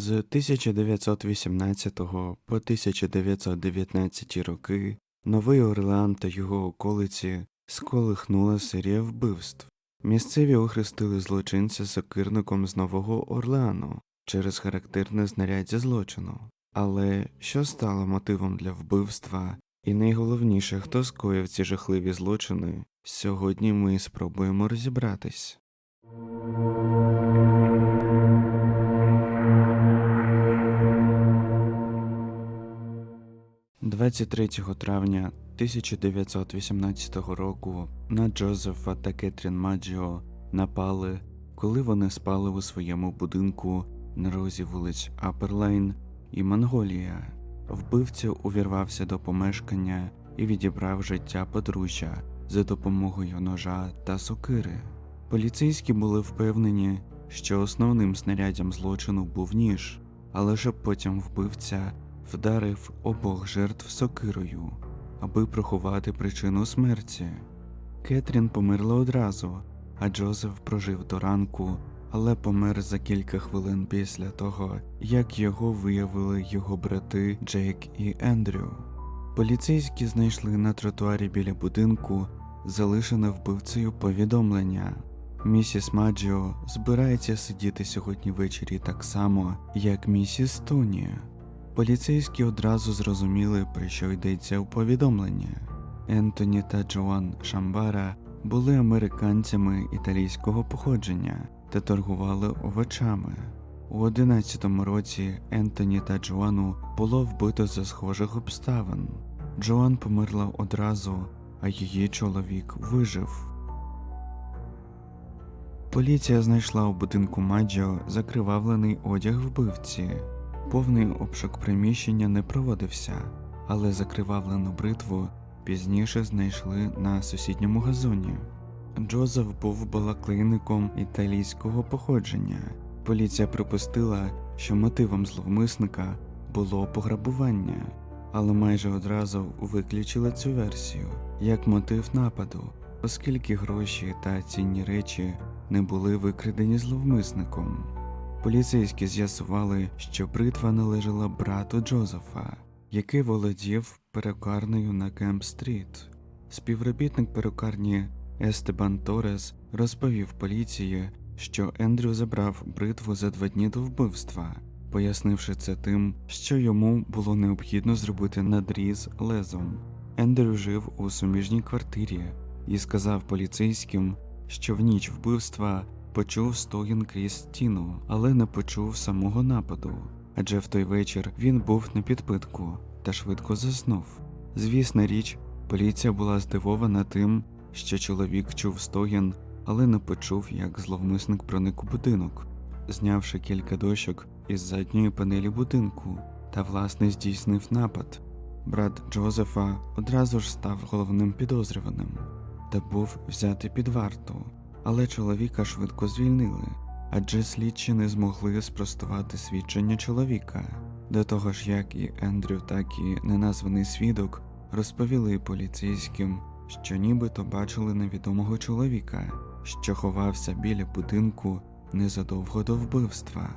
З 1918 по 1919 роки Новий Орлеан та його околиці сколихнула серія вбивств. Місцеві охрестили злочинця сокирником з Нового Орлеану через характерне знаряддя злочину. Але що стало мотивом для вбивства, і найголовніше, хто скоїв ці жахливі злочини, сьогодні ми спробуємо розібратись. 23 травня 1918 року на Джозефа та Кетрін Маджіо напали, коли вони спали у своєму будинку на розі вулиць Аперлейн і Монголія. Вбивця увірвався до помешкання і відібрав життя подружжя за допомогою ножа та сокири. Поліцейські були впевнені, що основним снаряддям злочину був ніж, але щоб потім вбивця вдарив обох жертв сокирою, аби приховати причину смерті. Кетрін померла одразу, а Джозеф прожив до ранку, але помер за кілька хвилин після того, як його виявили його брати Джейк і Ендрю. Поліцейські знайшли на тротуарі біля будинку залишене вбивцею повідомлення. Місіс Маджіо збирається сидіти сьогодні ввечері так само, як місіс Тоні. Поліцейські одразу зрозуміли, про що йдеться у повідомленні. Ентоні та Джоан Шамбара були американцями італійського походження та торгували овочами. У 11-му році Ентоні та Джоану було вбито за схожих обставин. Джоан померла одразу, а її чоловік вижив. Поліція знайшла у будинку Маджо закривавлений одяг вбивці. Повний обшук приміщення не проводився, але закривавлену бритву пізніше знайшли на сусідньому газоні. Джозеф був балаклейником італійського походження. Поліція припустила, що мотивом зловмисника було пограбування, але майже одразу виключила цю версію як мотив нападу, оскільки гроші та цінні речі не були викрадені зловмисником. Поліцейські з'ясували, що бритва належала брату Джозефа, який володів перукарнею на Кемп-стріт. Співробітник перукарні Естебан Торес розповів поліції, що Ендрю забрав бритву за два дні до вбивства, пояснивши це тим, що йому було необхідно зробити надріз лезом. Ендрю жив у суміжній квартирі і сказав поліцейським, що в ніч вбивства почув стогін крізь стіну, але не почув самого нападу, адже в той вечір він був на підпитку та швидко заснув. Звісна річ, поліція була здивована тим, що чоловік чув стогін, але не почув, як зловмисник проник у будинок, знявши кілька дощок із задньої панелі будинку та власне здійснив напад. Брат Джозефа одразу ж став головним підозрюваним та був взятий під варту але чоловіка швидко звільнили, адже слідчі не змогли спростувати свідчення чоловіка. До того ж, як і Ендрю, так і неназваний свідок розповіли поліцейським, що нібито бачили невідомого чоловіка, що ховався біля будинку незадовго до вбивства.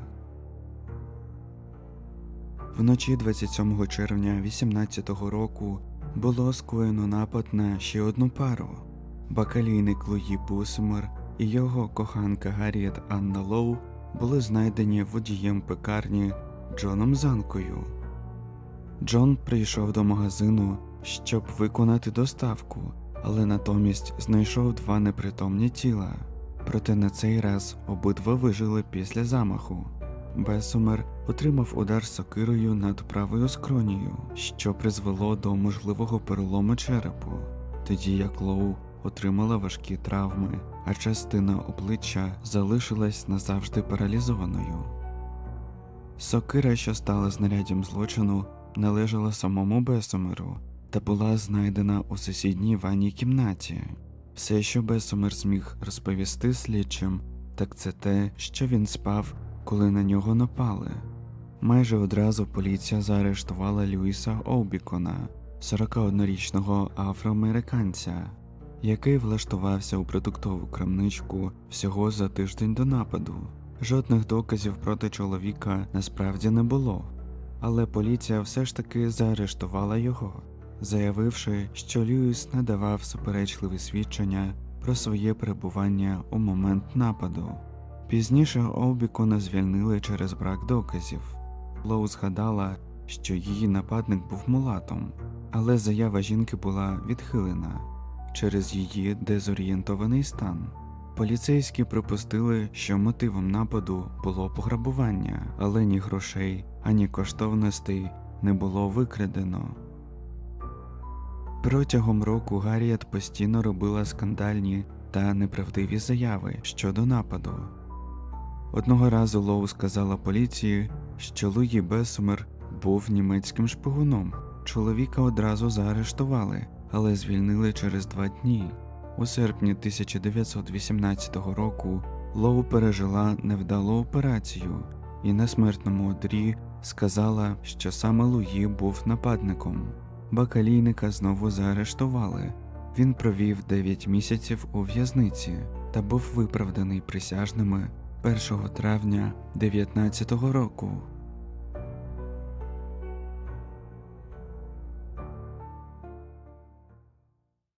Вночі 27 червня 18-го року було скоєно напад на ще одну пару бакалійник Луї Бусмер і його коханка Гарріет Анна Лоу були знайдені водієм пекарні Джоном Занкою. Джон прийшов до магазину, щоб виконати доставку, але натомість знайшов два непритомні тіла. Проте на цей раз обидва вижили після замаху. Бесумер отримав удар сокирою над правою скронею, що призвело до можливого перелому черепу, тоді як Лоу отримала важкі травми, а частина обличчя залишилась назавжди паралізованою. Сокира, що стала знаряддям злочину, належала самому Бесомеру та була знайдена у сусідній ванній кімнаті. Все, що Бесомер зміг розповісти слідчим, так це те, що він спав, коли на нього напали. Майже одразу поліція заарештувала Люїса Оубікона, 41-річного афроамериканця який влаштувався у продуктову крамничку всього за тиждень до нападу. Жодних доказів проти чоловіка насправді не було, але поліція все ж таки заарештувала його, заявивши, що Льюіс не давав суперечливі свідчення про своє перебування у момент нападу. Пізніше Обікона звільнили через брак доказів. Лоу згадала, що її нападник був мулатом, але заява жінки була відхилена через її дезорієнтований стан. Поліцейські припустили, що мотивом нападу було пограбування, але ні грошей, ані коштовностей не було викрадено. Протягом року Гарріет постійно робила скандальні та неправдиві заяви щодо нападу. Одного разу Лоу сказала поліції, що Луї Бесумер був німецьким шпигуном. Чоловіка одразу заарештували, але звільнили через два дні. У серпні 1918 року Лоу пережила невдалу операцію і на смертному одрі сказала, що саме Луї був нападником. Бакалійника знову заарештували. Він провів 9 місяців у в'язниці та був виправданий присяжними 1 травня 19-го року.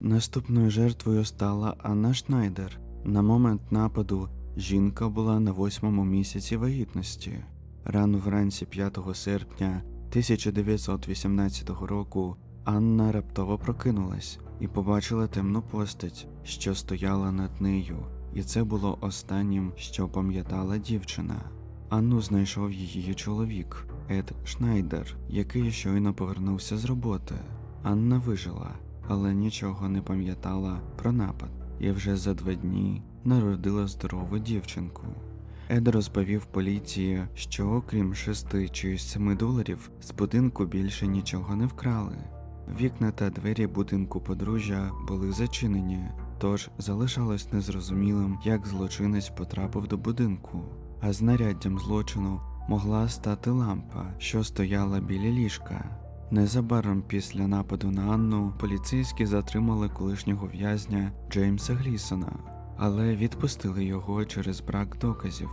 Наступною жертвою стала Анна Шнайдер. На момент нападу жінка була на восьмому місяці вагітності. Рано вранці 5 серпня 1918 року Анна раптово прокинулась і побачила темну постать, що стояла над нею, і це було останнім, що пам'ятала дівчина. Анну знайшов її чоловік Ед Шнайдер, який щойно повернувся з роботи. Анна вижила, але нічого не пам'ятала про напад, і вже за два дні народила здорову дівчинку. Ед розповів поліції, що окрім шести чи семи доларів з будинку більше нічого не вкрали. Вікна та двері будинку подружжя були зачинені, тож залишалось незрозумілим, як злочинець потрапив до будинку, а знаряддям злочину могла стати лампа, що стояла біля ліжка. Незабаром після нападу на Анну поліцейські затримали колишнього в'язня Джеймса Глісона, але відпустили його через брак доказів.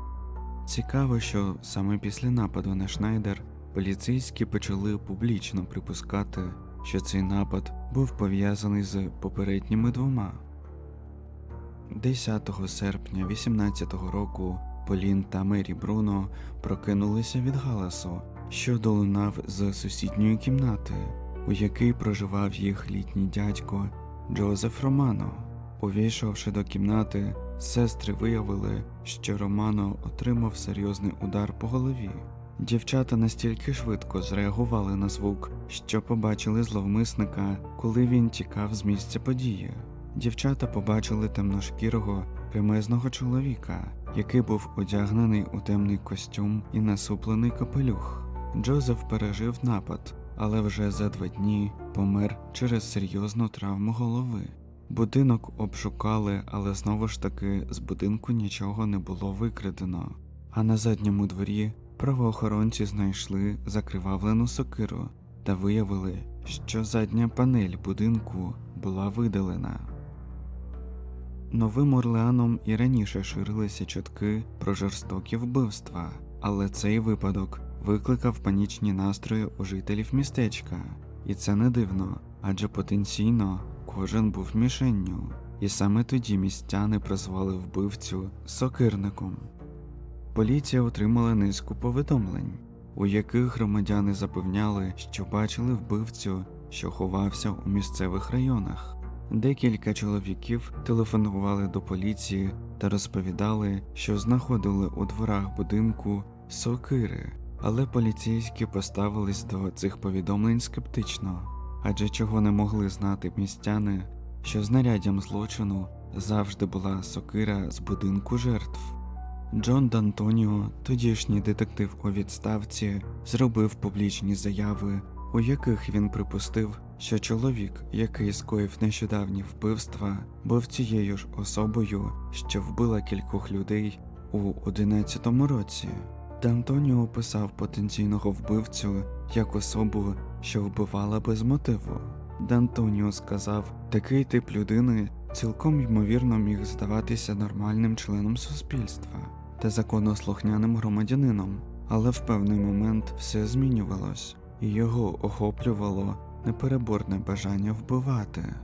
Цікаво, що саме після нападу на Шнайдер поліцейські почали публічно припускати, що цей напад був пов'язаний з попередніми двома. 10 серпня 18-го року Полін та Мері Бруно прокинулися від галасу, що долунав з сусідньої кімнати, у якій проживав їх літній дядько Джозеф Романо. Увійшовши до кімнати, сестри виявили, що Романо отримав серйозний удар по голові. Дівчата настільки швидко зреагували на звук, що побачили зловмисника, коли він тікав з місця події. Дівчата побачили темношкірого кремезного чоловіка, який був одягнений у темний костюм і насуплений капелюх. Джозеф пережив напад, але вже за два дні помер через серйозну травму голови. Будинок обшукали, але знову ж таки з будинку нічого не було викрадено. А на задньому дворі правоохоронці знайшли закривавлену сокиру та виявили, що задня панель будинку була видалена. Новим Орлеаном і раніше ширилися чутки про жорстокі вбивства, але цей випадок викликав панічні настрої у жителів містечка, і це не дивно, адже потенційно кожен був мішенню, і саме тоді містяни прозвали вбивцю сокирником. Поліція отримала низку повідомлень, у яких громадяни запевняли, що бачили вбивцю, що ховався у місцевих районах. Декілька чоловіків телефонували до поліції та розповідали, що знаходили у дворах будинку сокири, але поліцейські поставились до цих повідомлень скептично, адже чого не могли знати містяни, що знаряддям злочину завжди була сокира з будинку жертв. Джон Д'Антоніо, тодішній детектив у відставці, зробив публічні заяви, у яких він припустив, що чоловік, який скоїв нещодавні вбивства, був цією ж особою, що вбила кількох людей у 11-му році. Д'Антоніо описав потенційного вбивцю як особу, що вбивала без мотиву. Д'Антоніо сказав, такий тип людини цілком ймовірно міг здаватися нормальним членом суспільства. та законослухняним громадянином, але в певний момент все змінювалось, і його охоплювало непереборне бажання вбивати.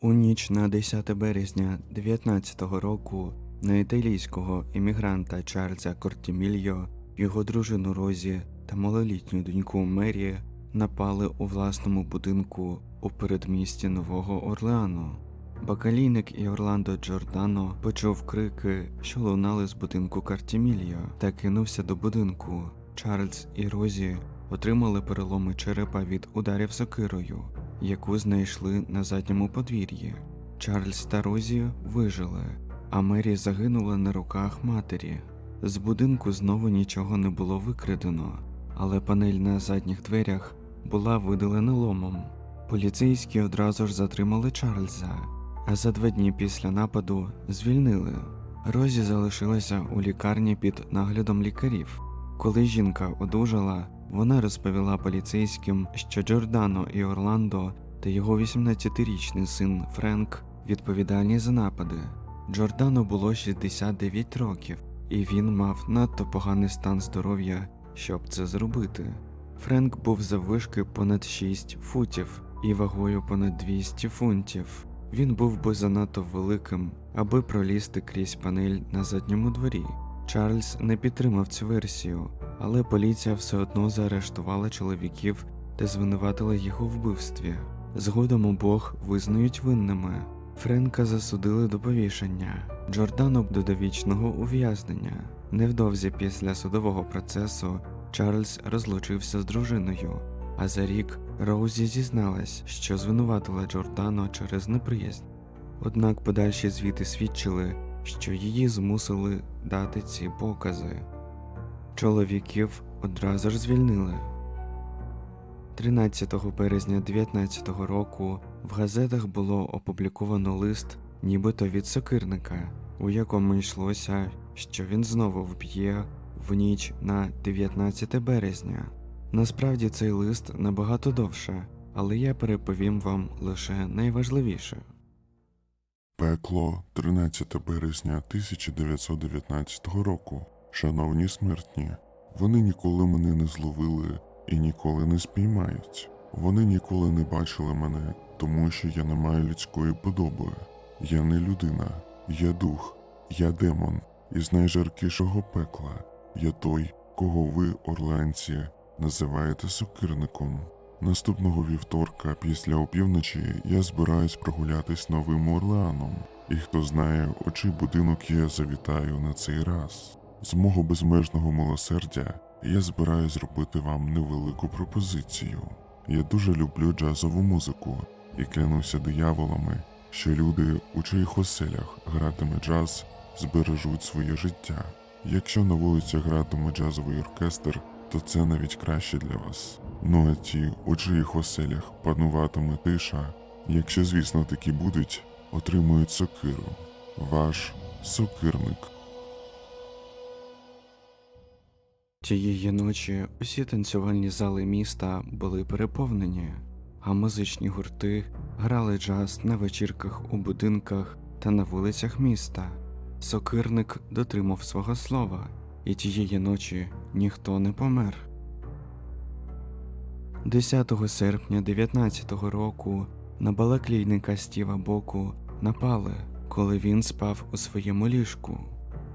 У ніч на 10 березня 19-го року на італійського іммігранта Чарльза Кортімільо, його дружину Розі та малолітню доньку Мері напали у власному будинку у передмісті Нового Орлеану. Бакалійник і Орландо Джордано почув крики, що лунали з будинку Картімільо, та кинувся до будинку. Чарльз і Розі отримали переломи черепа від ударів сокирою, яку знайшли на задньому подвір'ї. Чарльз та Розі вижили, а Мері загинула на руках матері. З будинку знову нічого не було викрадено, але панель на задніх дверях була видалена ломом. Поліцейські одразу ж затримали Чарльза, а за два дні після нападу звільнили. Розі залишилася у лікарні під наглядом лікарів. Коли жінка одужала, вона розповіла поліцейським, що Джордано і Орландо та його 18-річний син Френк відповідальні за напади. Джордано було 69 років, і він мав надто поганий стан здоров'я, щоб це зробити. Френк був заввишки понад 6 футів і вагою понад 200 фунтів. Він був би занадто великим, аби пролізти крізь панель на задньому дворі. Чарльз не підтримав цю версію, але поліція все одно заарештувала чоловіків та звинуватила їх у вбивстві. Згодом обох визнають винними. Френка засудили до повішення, Джордано до довічного ув'язнення. Невдовзі після судового процесу Чарльз розлучився з дружиною, а за рік Роузі зізналась, що звинуватила Джордано через неприязнь. Однак подальші звіти свідчили, що її змусили дати ці покази. Чоловіків одразу ж звільнили. 13 березня 19 року в газетах було опубліковано лист, нібито від сокирника, у якому йшлося, що він знову вб'є в ніч на 19 березня. Насправді цей лист набагато довше, але я переповім вам лише найважливіше. Пекло 13 березня 1919 року. Шановні смертні, вони ніколи мене не зловили і ніколи не спіймають. Вони ніколи не бачили мене, тому що я не маю людської подоби. Я не людина, я дух, я демон із найжаркішого пекла. Я той, кого ви, орлеанці, називаєте сокирником. Наступного вівторка після опівночі я збираюсь прогулятись новим Орлеаном, і хто знає, у чий будинок я завітаю на цей раз. З мого безмежного милосердя я збираюсь зробити вам невелику пропозицію. Я дуже люблю джазову музику і клянуся дияволами, що люди, у чиїх оселях гратиме джаз, збережуть своє життя. Якщо на вулицях гратиме джазовий оркестр, то це навіть краще для вас. Ну а ті, у чиїх оселях пануватиме тиша, якщо, звісно, такі будуть, отримують сокиру. Ваш сокирник. Тієї ночі усі танцювальні зали міста були переповнені, а музичні гурти грали джаз на вечірках у будинках та на вулицях міста. Сокирник дотримав свого слова, і тієї ночі ніхто не помер. 10 серпня 19-го року на балаклійника Стіва Боку напали, коли він спав у своєму ліжку.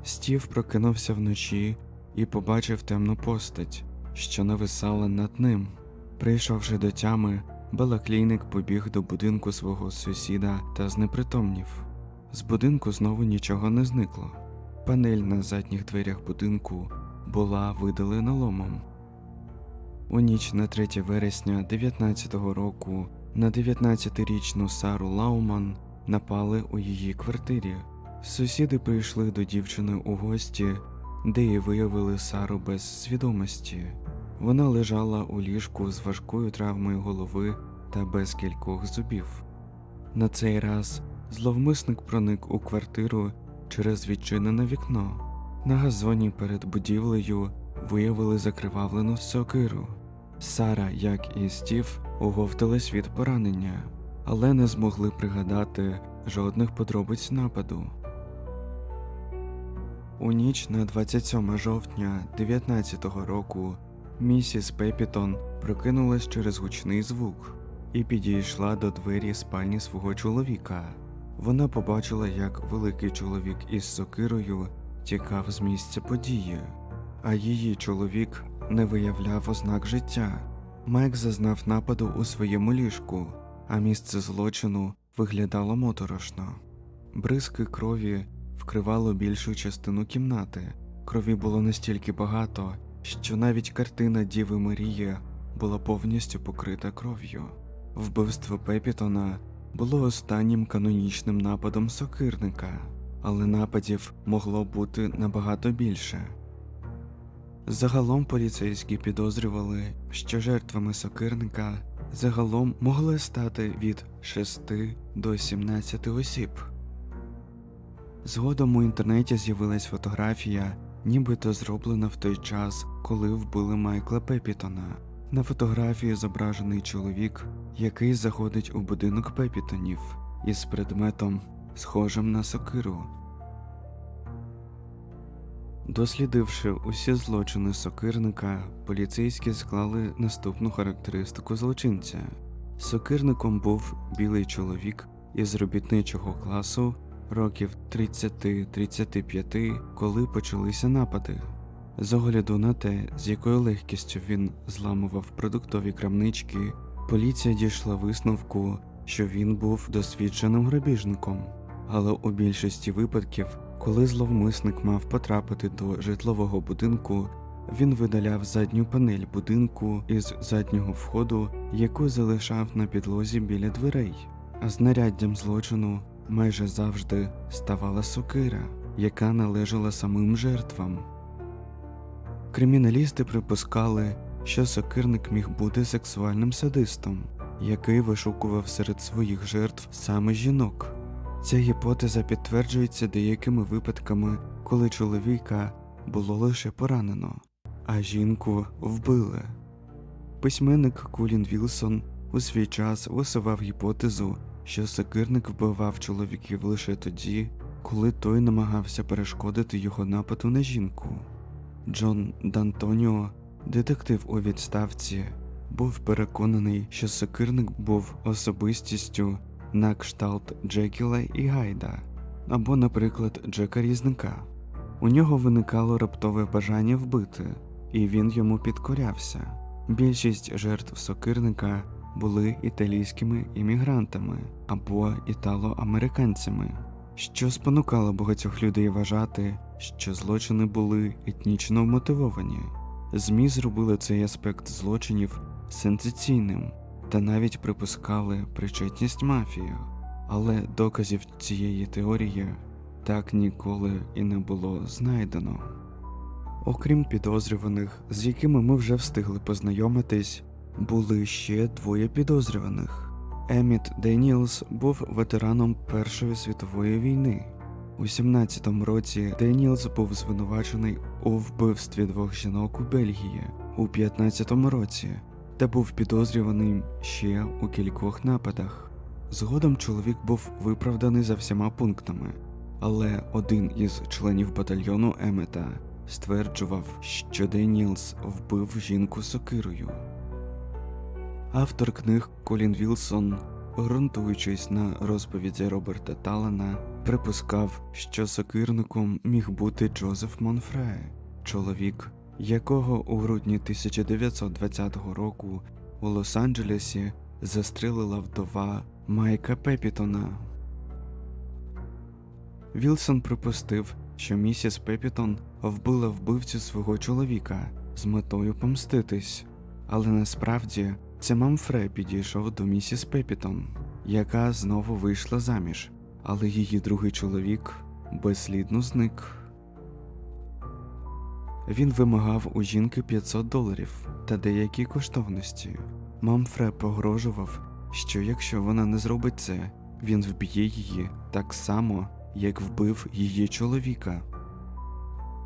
Стів прокинувся вночі і побачив темну постать, що нависала над ним. Прийшовши до тями, балаклійник побіг до будинку свого сусіда та знепритомнів. З будинку знову нічого не зникло. Панель на задніх дверях будинку була видалена ломом. У ніч на 3 вересня 19-го року на 19-річну Сару Лауман напали у її квартирі. Сусіди прийшли до дівчини у гості, де її виявили Сару без свідомості. Вона лежала у ліжку з важкою травмою голови та без кількох зубів. На цей раз зловмисник проник у квартиру через відчинене вікно. На газоні перед будівлею виявили закривавлену сокиру. Сара, як і Стів, оговтались від поранення, але не змогли пригадати жодних подробиць нападу. У ніч на 27 жовтня 19-го року місіс Пепітон прокинулась через гучний звук і підійшла до двері спальні свого чоловіка. Вона побачила, як великий чоловік із сокирою тікав з місця події, а її чоловік не виявляв ознак життя. Майк зазнав нападу у своєму ліжку, а місце злочину виглядало моторошно. Бризки крові вкривало більшу частину кімнати. Крові було настільки багато, що навіть картина Діви Марії була повністю покрита кров'ю. Вбивство Пепітона було останнім канонічним нападом сокирника, але нападів могло бути набагато більше. Загалом поліцейські підозрювали, що жертвами сокирника загалом могли стати від 6 до 17 осіб. Згодом у інтернеті з'явилась фотографія, нібито зроблена в той час, коли вбили Майкла Пепітона. На фотографії зображений чоловік, який заходить у будинок Пепітонів із предметом, схожим на сокиру. Дослідивши усі злочини сокирника, поліцейські склали наступну характеристику злочинця. Сокирником був білий чоловік із робітничого класу років 30-35, коли почалися напади. З огляду на те, з якою легкістю він зламував продуктові крамнички, поліція дійшла висновку, що він був досвідченим грабіжником. Але у більшості випадків, коли зловмисник мав потрапити до житлового будинку, він видаляв задню панель будинку із заднього входу, яку залишав на підлозі біля дверей, а знаряддям злочину майже завжди ставала сокира, яка належала самим жертвам. Криміналісти припускали, що сокирник міг бути сексуальним садистом, який вишукував серед своїх жертв саме жінок. Ця гіпотеза підтверджується деякими випадками, коли чоловіка було лише поранено, а жінку вбили. Письменник Кулін Вілсон у свій час висував гіпотезу, що сокирник вбивав чоловіків лише тоді, коли той намагався перешкодити його нападу на жінку. Джон Д'Антоніо, детектив у відставці, був переконаний, що сокирник був особистістю на кшталт Джекіла і Гайда, або, наприклад, Джека Різника. У нього виникало раптове бажання вбити, і він йому підкорявся. Більшість жертв сокирника були італійськими іммігрантами або італо-американцями, що спонукало багатьох людей вважати, що злочини були етнічно мотивовані. ЗМІ зробили цей аспект злочинів сенсаційним та навіть припускали причетність мафії, але доказів цієї теорії так ніколи і не було знайдено. Окрім підозрюваних, з якими ми вже встигли познайомитись, були ще двоє підозрюваних. Еміт Деніелс був ветераном Першої світової війни. У 17-му році Деніелс був звинувачений у вбивстві двох жінок у Бельгії у 15-му році та був підозрюваний ще у кількох нападах. Згодом чоловік був виправданий за всіма пунктами, але один із членів батальйону Емета стверджував, що Деніелс вбив жінку сокирою. Автор книг Колін Вілсон, ґрунтуючись на розповіді Роберта Талана, припускав, що сокирником міг бути Джозеф Монфре, чоловік, якого у грудні 1920 року у Лос-Анджелесі застрелила вдова Майка Пепітона. Вілсон припустив, що місіс Пепітон вбила вбивцю свого чоловіка з метою помститись, але насправді це Мамфре підійшов до місіс Пепітон, яка знову вийшла заміж, але її другий чоловік безслідно зник. Він вимагав у жінки 500 доларів та деякі коштовності. Мамфре погрожував, що якщо вона не зробить це, він вб'є її так само, як вбив її чоловіка.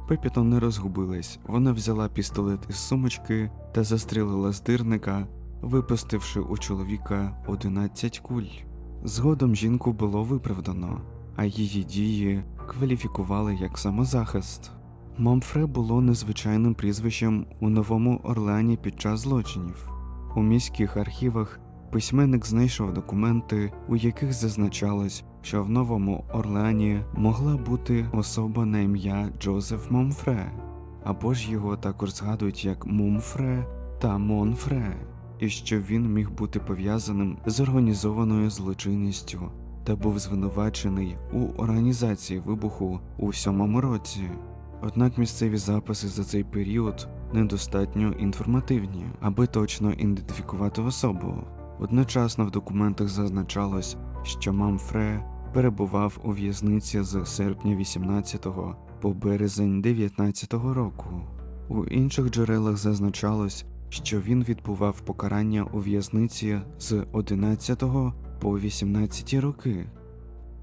Пепітон не розгубилась, вона взяла пістолет із сумочки та застрелила здирника, випустивши у чоловіка 11 куль. Згодом жінку було виправдано, а її дії кваліфікували як самозахист. Момфре було незвичайним прізвищем у Новому Орлеані під час злочинів. У міських архівах письменник знайшов документи, у яких зазначалось, що в Новому Орлеані могла бути особа на ім'я Джозеф Момфре, або ж його також згадують як Мумфре та Монфре, і що він міг бути пов'язаним з організованою злочинністю та був звинувачений у організації вибуху у сьомому році. Однак місцеві записи за цей період недостатньо інформативні, аби точно ідентифікувати особу. Одночасно в документах зазначалось, що Мамфре перебував у в'язниці з серпня 18 по березень 19 року. У інших джерелах зазначалось, що він відбував покарання у в'язниці з 11 по 18 роки.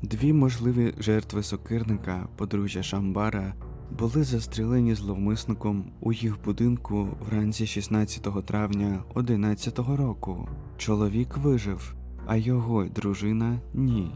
Дві можливі жертви сокирника, подружжя Шамбара, були застрілені зловмисником у їх будинку вранці 16 травня 11 року. Чоловік вижив, а його дружина ні.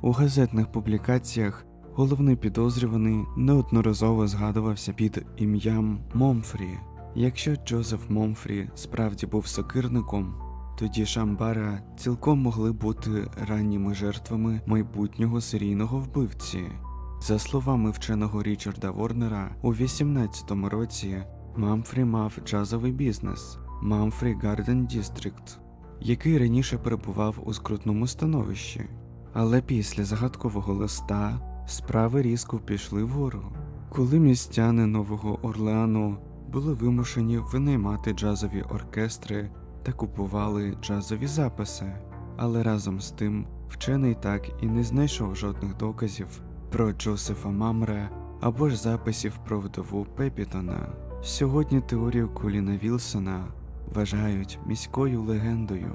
У газетних публікаціях головний підозрюваний неодноразово згадувався під ім'ям Момфрі. Якщо Джозеф Момфрі справді був сокирником, тоді Шамбара цілком могли бути ранніми жертвами майбутнього серійного вбивці. За словами вченого Річарда Ворнера, у 18-му році Мамфрі мав джазовий бізнес Мамфрі Гарден Дістрикт, який раніше перебував у скрутному становищі. Але після загадкового листа справи різко пішли вгору. Коли містяни Нового Орлеану були вимушені винаймати джазові оркестри та купували джазові записи, але разом з тим вчений так і не знайшов жодних доказів про Джозефа Мамре або ж записів про вдову Пепітона. Сьогодні теорію Коліна Вілсона вважають міською легендою.